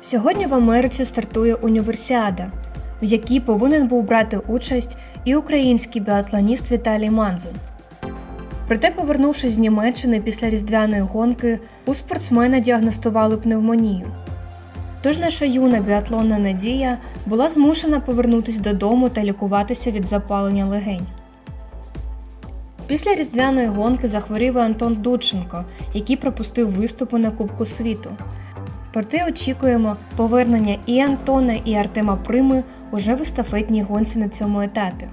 Сьогодні в Америці стартує універсіада, в якій повинен був брати участь і український біатлоніст Віталій Манзин. Проте, повернувшись з Німеччини після різдвяної гонки, у спортсмена діагностували пневмонію. Тож наша юна біатлонна надія була змушена повернутися додому та лікуватися від запалення легень. Після різдвяної гонки захворів і Антон Дудченко, який пропустив виступи на Кубку світу. Проте очікуємо повернення і Антона, і Артема Прими уже в естафетній гонці на цьому етапі.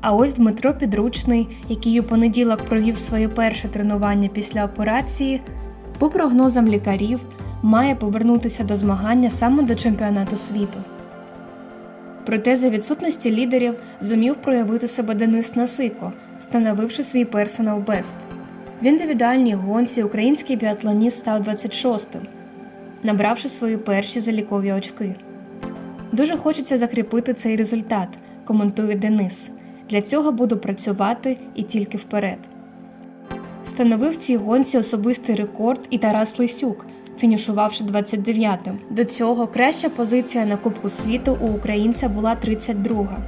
А ось Дмитро Підручний, який у понеділок провів своє перше тренування після операції, по прогнозам лікарів, має повернутися до змагання саме до чемпіонату світу. Проте за відсутності лідерів зумів проявити себе Денис Насико, встановивши свій персонал бест. В індивідуальній гонці український біатлоніст став 26-м, набравши свої перші залікові очки. Дуже хочеться закріпити цей результат, коментує Денис. Для цього буду працювати і тільки вперед. Встановив цій гонці особистий рекорд і Тарас Лисюк, фінішувавши 29-м. До цього краща позиція на Кубку світу у українця була 32-га.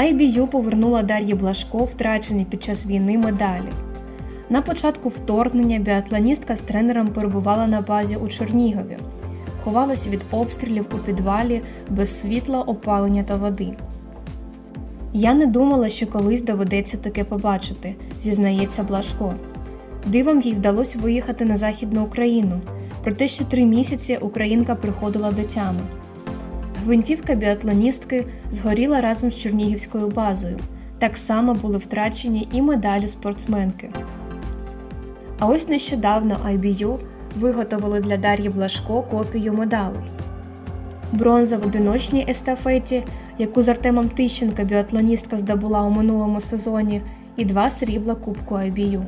IBU повернула Дар'ї Блашко втрачені під час війни медалі. На початку вторгнення біатлоністка з тренером перебувала на базі у Чернігові, ховалася від обстрілів у підвалі без світла, опалення та води. Я не думала, що колись доведеться таке побачити, зізнається Блашко. Дивом їй вдалося виїхати на Західну Україну, проте ще три місяці українка приходила до тями. Гвинтівка біатлоністки згоріла разом з Чернігівською базою. Так само були втрачені і медалі спортсменки. А ось нещодавно IBU виготовили для Дар'ї Блашко копію медалей. Бронза в одиночній естафеті, яку з Артемом Тищенка біатлоністка здобула у минулому сезоні, і два срібла Кубку IBU.